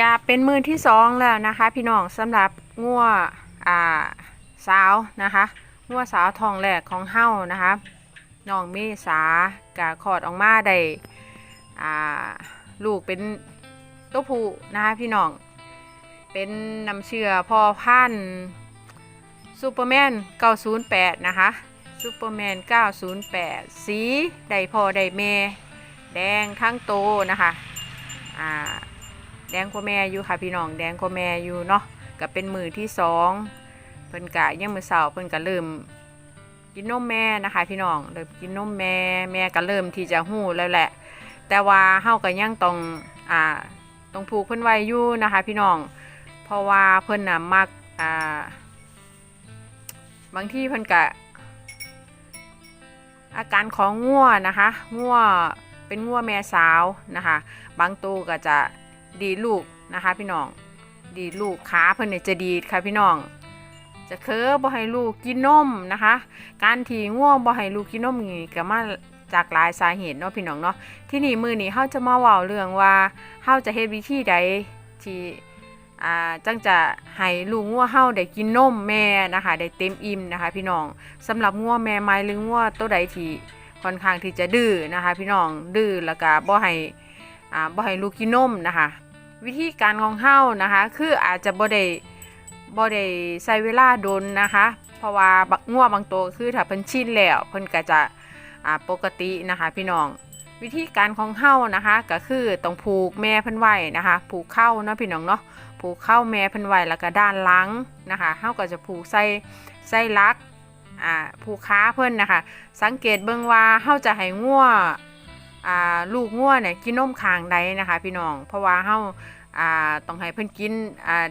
จะเป็นมือที่สองแล้วนะคะ พี่น้องสำหรับงัวอ่าสาวนะคะงัวสาวทองแหลกของเฮานะคะน้องเมษากะขอดออกมาได้อ่าลูกเป็นตัวผู้นะคะพี่น้องเป็นน้ำเชื่อพอพันซูเปอร์แมน 908 นะคะซูเปอร์แมน 908 สีได้พอได้แม่แดงทั้งโตนะคะอ่า แดงกว่าแม่อยู่ค่ะพี่น้องแดงกว่าแม่อยู่เนาะก็เป็นมือที่สองเพิ่นกะยังมือเสาร์เพิ่นก็เริ่มกินนมแม่นะคะ พี่น้องเริ่มกินนมแม่แม่ก็เริ่มที่จะหู้แล้วแหละ แต่ว่าเฮาก็ยังต้องอ่าต้องผูกเพิ่นไว้อยู่นะคะ พี่น้อง เพราะว่าเพิ่นน่ะมักอ่าบางที่เพิ่นกะอาการของงัวนะคะงัวเป็นงัวแม่สาวนะคะ บางตัวก็จะ ดีลูกนะคะ พี่น้อง ดีลูกขาเพิ่นเนี่ยจะดีค่ะพี่น้อง จะเคือบ่ให้ลูกกินนมนะคะ การที่ง่วงบ่ให้ลูกกินนมนี่ก็มาจากหลายสาเหตุเนาะพี่น้องเนาะที่นี่มือนี้เฮาจะมาเว้าเรื่องว่าเฮาจะเฮ็ดวิธีใดที่อ่าจังจะให้ลูกงัวเฮาได้กินนมแม่นะคะได้เต็มอิ่มนะคะ พี่น้องสำหรับงัวแม่ไม้หรืองัวตัวใดที่ค่อนข้างที่จะดื้อนะคะ พี่น้องดื้อแล้วก็บ่ให้อ่าบ่ให้ลูกกินนมนะคะ วิธีการของเฮานะคะ คืออาจจะบ่ได้บ่ได้ใช้เวลาโดนนะคะ เพราะว่าบักงัวบางตัวคือถ้าเพิ่นชินแล้วเพิ่นก็จะอ่าปกตินะคะพี่น้องวิธีการของเฮานะคะก็คือต้องผูกแม่เพิ่นไว้นะคะผูกเข้าเนาะพี่น้องเนาะผูกเข้าแม่เพิ่นไว้แล้วก็ด้านหลังนะคะเฮาก็จะผูกใส่ใส่ลักอ่าผูกขาเพิ่นนะคะ สังเกตเบิ่งว่าเฮาจะให้งัว ลูกงัวเนี่ยกินนมคางใดนะคะ พี่น้อง เพราะว่าเฮาต้องให้เพิ่นกิน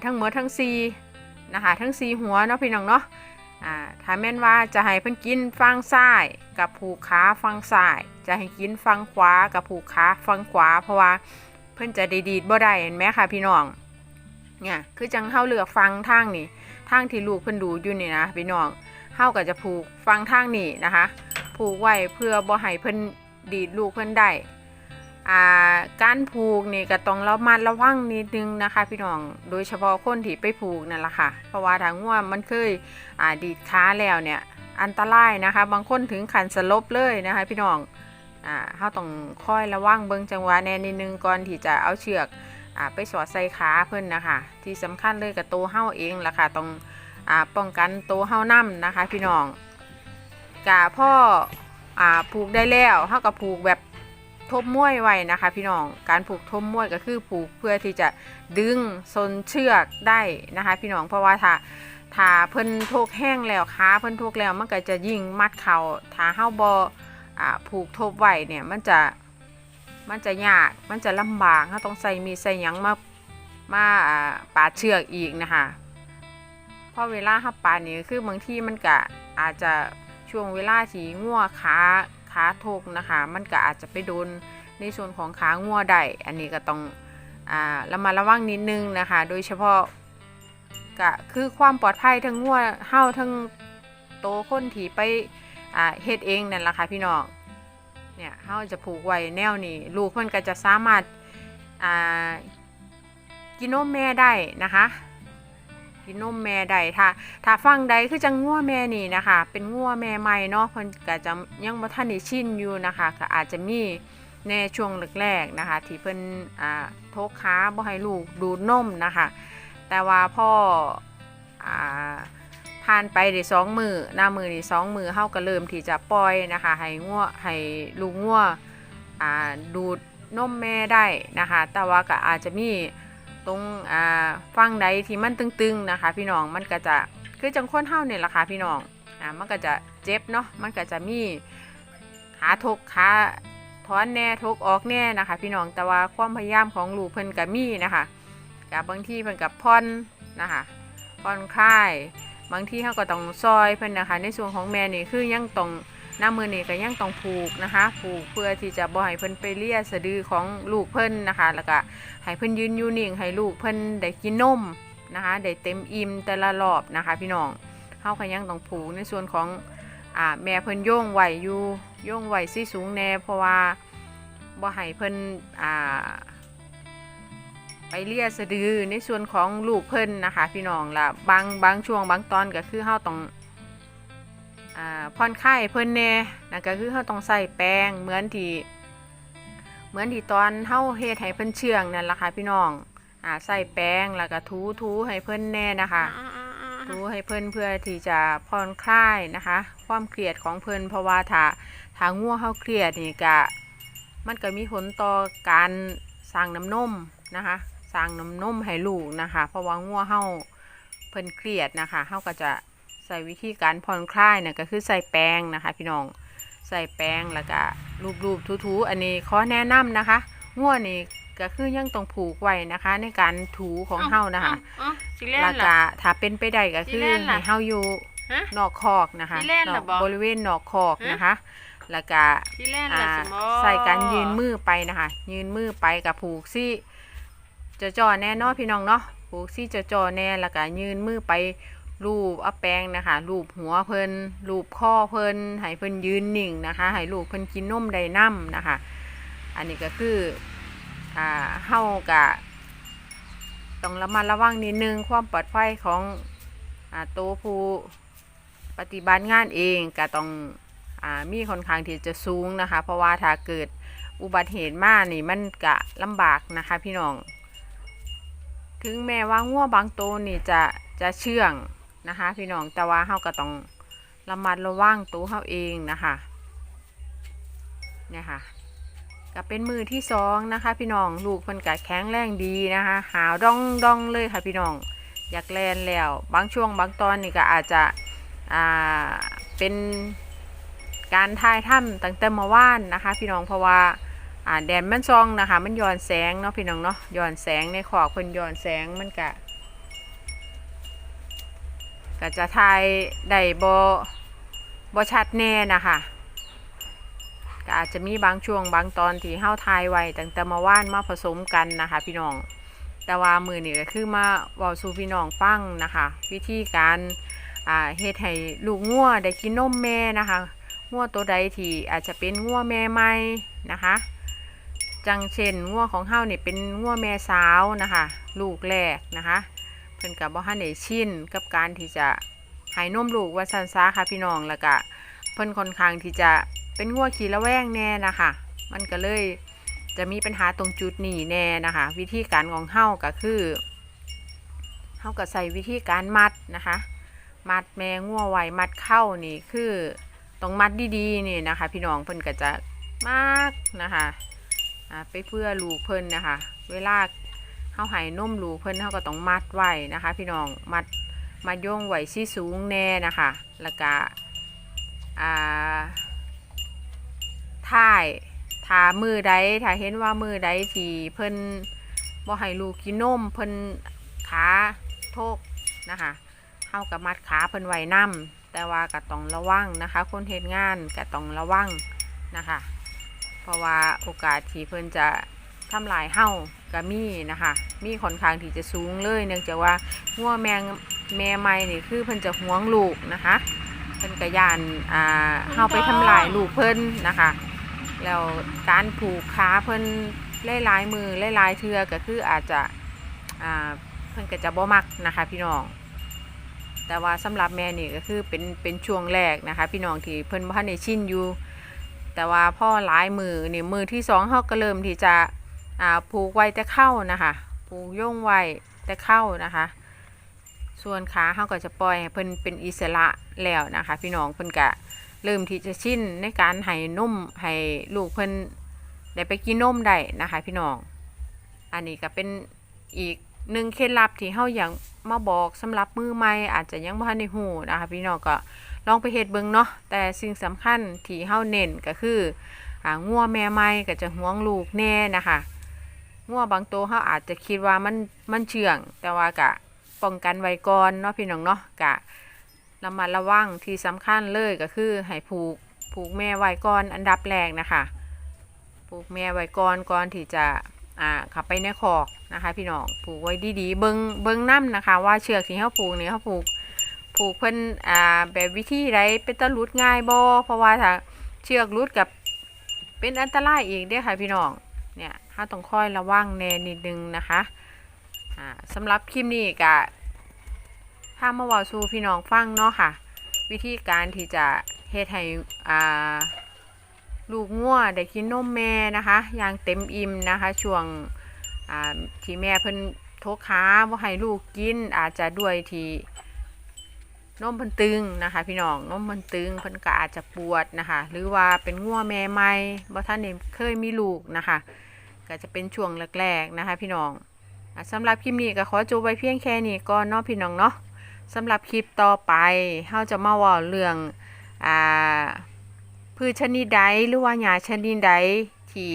ทั้งหมดทั้งซีนะคะทั้งซีหัวเนาะพี่น้องเนาะอ่าถ้าแม่นว่าจะให้เพิ่นกินฟังซ้ายกับผูกขาฟังซ้าย จะให้กินฟังขวากับผูกขาฟังขวา เพราะว่าเพิ่นจะด้ดีดบ่ได้เห็นไหมคะพี่น้องเนี่ยคือจังเฮาเลือกฟังทางนี่ทางที่ลูกเพิ่นดูอยู่นี่นะพี่น้องเฮาก็จะผูกฟังทางนี่นะคะ ผูกไว้เพื่อบ่ให้เพิ่น ดีดลูกเพื่อนได้การผูกนี่ก็ต้องระมัดระวังนิดนึงนะคะ พี่น้อง โดยเฉพาะคนที่ไปผูกนั่นแหละค่ะ เพราะว่าถ้าง่วมันเคยดีดขาแล้วเนี่ยอันตรายนะคะ บางคนถึงขันสลบเลยนะคะ พี่น้องอ่าเขาต้องคอยระวังเบิ่งจังหวะแน่นิดนึงก่อนที่จะเอาเชือกอ่าไปสอดใส่ขาเพิ่อนนะคะ ที่สำคัญเลยกับตัวเฮาเองล่ะค่ะต้องอ่าป้องกันตัวเฮานํนะคะ พี่น้องกะพ่อ อ่าผูกได้แล้วเท่ากับผูกแบบทบม้วยไว้นะคะ พี่น้อง การผูกทบม้วยก็คือผูกเพื่อที่จะดึงซนเชือกได้นะคะ พี่น้องเพราะว่าถ้าถ้าเพิ่นทุกแห้งแล้วขาเพิ่นทุกแล้วมันก็จะยิ่งมัดเข่าถ้าเฮาบ่อ่าผูกทบไว้เนี่ยมันจะมันจะยากมันจะลำบากเฮาต้องใส่มีใส่หยังมามาอ่าปาเชือกอีกนะคะเพราะเวลาเฮาปานี่คือบางที่มันก็อาจจะ ช่วงเวลาที่งัวขาขาทกนะคะ มันก็อาจจะไปโดนในส่วนของขางัวได้อันนี้ก็ต้องอ่าระมัดระวังนิดนึงนะคะ โดยเฉพาะก็คือความปลอดภัยทั้งงัวเห่าทั้งโตคนที่ไปอ่าเฮ็ดเองนั่นแหละค่ะพี่น้องเนี่ยเฮาจะผูกไว้แนวนี้ลูกเพิ่นก็จะสามารถอ่ากินนมแม่ได้นะคะ กินนมแม่ได้ถ้าถ้าฟังใดคือจังงัวแม่นี่นะคะ เป็นงัวแม่ใหม่เนาะเพิ่นก็จะยังบ่ทันได้ชินอยู่นะคะก็อาจจะมีในช่วงแรกๆนะคะ ที่เพิ่นอ่าโทกขาบ่ให้ลูกดูดนมนะคะ แต่ว่าพ่ออ่าผ่านไปได้สองมือหน้ามือนี่สองมือเฮาก็เริ่มที่จะปล่อยนะคะ ให้งัวให้ลูกงัวอ่าดูดนมแม่ได้นะคะ แต่ว่าก็อาจจะมี ตรงอ่าฟังใดที่มันตึงๆนะคะ พี่น้องมันก็จะคือจังคนเฮาเนี่ยแหละค่ะพี่น้องอ่ามันก็จะเจ็บเนาะมันก็จะมีขาทกขาถอนแน่ทกออกแน่นะคะ พี่น้องแต่ว่าความพยายามของลูกเพิ่นก็มีนะคะกับบางที่เพิ่นกับพ่อนนะคะผ่อนคลาย บางที่เขาก็ต้องซอยเพิ่นนะคะ ในส่วนของแม่นี่คือยังต้อง หน้ามือนี่ก็ยังต้องผูกนะคะผูกเพื่อที่จะบ่ให้เพิ่นไปเลียสะดือของลูกเพิ่นนะคะ แล้วก็ให้เพิ่นยืนอยู่นิ่งให้ลูกเพิ่นได้กินนมนะคะได้เต็มอิ่มแต่ละรอบนะคะ พี่น้องเฮาก็ยังต้องผูกในส่วนของอ่าแม่เพิ่นโย่งไหวอยู่โย่งไหวสิสูงแน่เพราะว่าบ่ให้เพิ่นอ่าไปเลียสะดือในส่วนของลูกเพิ่นนะคะ พี่น้องละบางบางช่วงบางตอนก็คือเฮาต้อง ผ่อนคลายเพิ่นแน่นะก็คือเฮาต้องใส่แป้งเหมือนที่เหมือนที่ตอนเฮาเฮ็ดให้เพิ่นเชื่องนั่นล่ะค่ะพี่น้องอ่าใส่แป้งแล้วก็ถูถูให้เพิ่นแน่นะคะดูให้เพื่อนเพื่อที่จะผ่อนคลายนะคะ ความเครียดของเพื่อนเพราะว่าถ้าถ้าง่วงเขาเครียดนี่ก็มันก็มีผลต่อการสร้างน้ำนมนะคะสร้างน้ำนมให้ลูกนะคะ เพราะว่าง่วงเฮาเพิ่นเครียดนะคะเฮาก็จะ ใส่วิธีการผ่อนคลายเนี่ยก็คือใส่แป้งนะคะ พี่น้องใส่แป้งแล้วก็รูปๆทูๆอันนี้ขอแนะนำนะคะง่วงนี่ก็คือยังต้องผูกไว้นะคะ ในการถูของเฮานะคะอ๋อสิเล่นแล้วล่ะก็ถ้าเป็นไปได้ก็คือสิเล่นล่ะให้เฮาอยู่ฮะนอกคอกนะคะสิเล่นนล่ะอกบ่บริเวณนอกคอกฮะนะคะ แล้วก็สิเล่นอ่าล่ะสิบ่ใส่การยืนมือไปนะคะ ยืนมือไปกับผูกซี่จะจ่อแน่เนอนพี่น้องเนาะผูกซี่จะจ่อแน่แล้วก็ยืนมือไป รูปอแปงนะคะรูปหัวเพิ่นรูปข้อเพิ่นให้เพิ่นยืนนิ่งนะคะให้ลูกเพิ่นกินนมไดน้ำนะคะ อันนี้ก็คืออ่าเฮากะต้องระมัดระวังนิดนึงความปลอดภัยของอ่าตัวผู้ปฏิบัติงานเองก็ต้องอ่ามีค่อนข้างที่จะสูงนะคะ เพราะว่าถ้าเกิดอุบัติเหตุมากนี่มันกะลำบากนะคะพี่น้อง ถึงแม้ว่างัวบางตัวนี่จะจะเชื่อง นะคะ พี่น้องแต่ว่าเฮาก็ต้องระมัดระวังตัวเฮาเองนะคะเนี่ยค่ะก็เป็นมือที่สองนะคะ พี่น้องลูกเพิ่นกะแข็งแรงดีนะคะ หาวดองดองเลยค่ะพี่น้องอยากแลนแล้ว บางช่วงบางตอนนี่ก็อาจจะอ่าเป็นการถ่ายถ้ำตั้งแต่เมื่อวานนะคะ พี่น้องเพราะว่าอ่าแดดมันซองนะคะ มันย้อนแสงเนาะพี่น้องเนาะย้อนแสงในขอกเพิ่นย้อนแสงมันกะ ก็จะถ่ายได้บ่บ่ชัดแน่นะคะก็อาจจะมีบางช่วงบางตอนที่เฮาทายไว้ตั้งแต่มาว่านมาผสมกันนะคะ พี่น้อง แต่ว่ามือนี่ก็คือมาว้าสู่พี่น้องฟังนะคะ วิธีการอ่าเฮ็ดให้ลูกงัวได้กินนมแม่นะคะงัวตัวใดที่อาจจะเป็นงัวแม่ใหม่นะคะ จังเช่นงัวของเฮาเนี่เป็นงัวแม่สาวนะคะ ลูกแรกนะคะ พิ่นกับบ่ทันได้ชินกับการที่จะให้นมลูกว่าซันซะค่ะพี่น้องแล้วก็เพิ่นค่อนข้างที่จะเป็นงัวขี่ละแวงแน่นะคะ มันก็เลยจะมีปัญหาตรงจุดนี้แน่นะคะ วิธีการของเฮาก็คือเฮาก็ใส่วิธีการมัดนะคะ มัดแมงงัวไว้มัดเข้านี่คือต้องมัดดีๆนี่นะคะ พี่น้องเพิ่นก็จะมากนะคะไปเพื่อลูกเพิ่นนะคะ เวลา เฮาให้นมลูกเพิ่นเฮาก็ต้องมัดไว้นะคะ พี่น้องมัดมัดโยงไว้ที่สูงแน่นะคะแล้วก็อ่าถ่ายถ้ามือใดถ้าเห็นว่ามือใดที่เพิ่นบ่ให้ลูกกินนมเพิ่นขาโทกนะคะเฮากับมัดขาเพิ่นไว้นํแต่ว่าก็ต้องระวังนะคะ คนเฮ็ดงานก็ต้องระวังนะคะ เพราะว่าโอกาสที่เพิ่นจะทำลายเฮา ก็มีนะคะ มีค่อนข้างที่จะสูงเลยเนื่องจากว่างัวแมงแม่ใหม่นี่คือเพิ่นจะห่วงลูกนะคะเพิ่นกระยานอ่าเฮาไปทำลายลูกเพิ่นนะคะแล้วการผูกขาเพิ่นหลายๆมือหลายๆเทือก็คืออาจจะอ่าเพิ่นก็จะบ่มักนะคะพี่น้องแต่ว่าสำหรับแม่นี่ก็คือเป็นเป็นช่วงแรกนะคะ พี่น้องที่เพิ่นบ่ทันได้ชินอยู่ แต่ว่าพ่อหลายมือนี่มือที่สองเฮาก็เริ่มที่จะ ผูกไว้แต่เข้านะคะ ผูกย่งไว้แต่เข้านะคะ ส่วนขาเฮาก็จะปล่อยเพิ่นเป็นอิสระแล้วนะคะ พี่น้องเพิ่นก็เริ่มที่จะชินในการให้นมให้ลูกเพิ่นได้ไปกินนมได้นะคะ พี่น้อง อันนี้ก็เป็นอีกหนึ่งเคล็ดลับที่เฮาอย่ากมาบอกสำหรับมือใหม่อาจจะยังบ่ทันได้ฮู้นะคะ พี่น้องก็ลองไปเฮ็ดเบิ่งเนาะแต่สิ่งสำคัญที่เฮาเน้นก็คืออ่างัวแม่ใหม่ก็จะห่วงลูกแน่นะคะ งัวบางตัวเฮาอาจจะคิดว่ามันมันเชื่อง แต่ว่าก็ป้องกันไว้ก่อนเนาะพี่น้องเนาะกะระมัดระวังที่สำคัญเลยก็คือให้ผูกผูกแม่ไว้ก่อนอันดับแรกนะคะผูกแม่ไว้ก่อนก่อนที่จะอ่าขับไปในคอกนะคะ พี่น้องผูกไว้ดีๆเบิงเบิงน้ำนะคะ ว่าเชือกที่เขาผูกเนี่เขาผูกผูกเพิ่นอ่าแบบวิธีใดเป็นตะลุดง่ายบ่เพราะว่าถ้าเชือกรุดกับเป็นอันตรายอีกเด้ค่ะพี่น้อง เนี่ยเขาต้องค่อยระวังแน่นิดนึงนะคะอ่าสำหรับคลิปนี้ก็ถ้ามาว่าสู่พี่น้องฟังเนาะค่ะ วิธีการที่จะเฮ็ดให้อ่าลูกงัวได้กินนมแม่นะคะอย่างเต็มอิ่มนะคะ ช่วงที่แม่เพิ่นทกขาบ่ให้ลูกกินอาจจะด้วยที่ นมเพิ่นตึงนะคะ พี่น้องนมเพิ่นตึงเพิ่นก็อาจจะปวดนะคะ หรือว่าเป็นงัวแม่ใหม่บ่ทันได้เคยมีลูกนะคะ ก็จะเป็นช่วงแรกๆนะคะ พี่น้องสำหรับคลิปนี้ก็ขอจบไว้เพียงแค่นี้ก่อนเนาะพี่น้องเนาะสำหรับคลิปต่อไปเฮาจะมาว่าเรื่องอ่าพืชชนิดใดหรือว่าหญ้าชนิดใดที่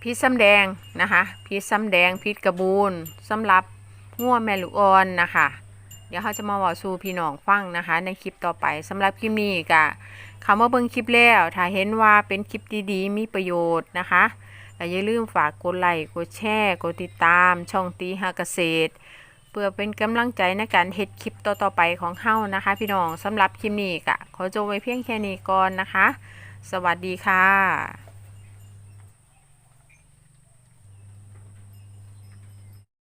พิษซ้ำแดงนะคะพิษซ้ำแดงพิษกระบูนสำหรับง่วแม่ลูกอ่อนนะคะ ดี๋ยวเขาจะมาเว่าสู่พี่น้องฟังนะคะ ในคลิปต่อไปสำหรับคลิปนี้ก็คำว่าเบิ่งคลิปแล้วถ้าเห็นว่าเป็นคลิปดีๆ มีประโยชน์นะคะและอย่าลืมฝากกดไลค์กดแชร์กดติดตาม ช่องตีหาเกษตรเพื่อเป็นกำลังใจในการเฮ็ดคลิปต่อๆไปของเฮานะคะ พี่น้องสำหรับคลิปนี้ก็ขอจบไว้เพียงแค่นี้ก่อนนะคะ สวัสดีค่ะ